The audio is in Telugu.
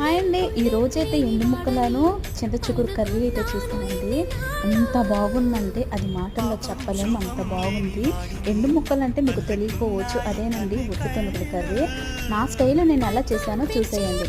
హాయ్ అండి. ఈ రోజైతే ఎండు ముక్కలను చింతచిగురు కర్రీ అయితే చూస్తానండి ఎంత బాగుందంటే అది మాటల్లో చెప్పలేము అంత బాగుంది. ఎండు ముక్కలు అంటే మీకు తెలియకపోవచ్చు అదేనండి ఉప్పు తొనుగుల కర్రీ. నా స్టైల్లో నేను ఎలా చేశానో చూసేయండి.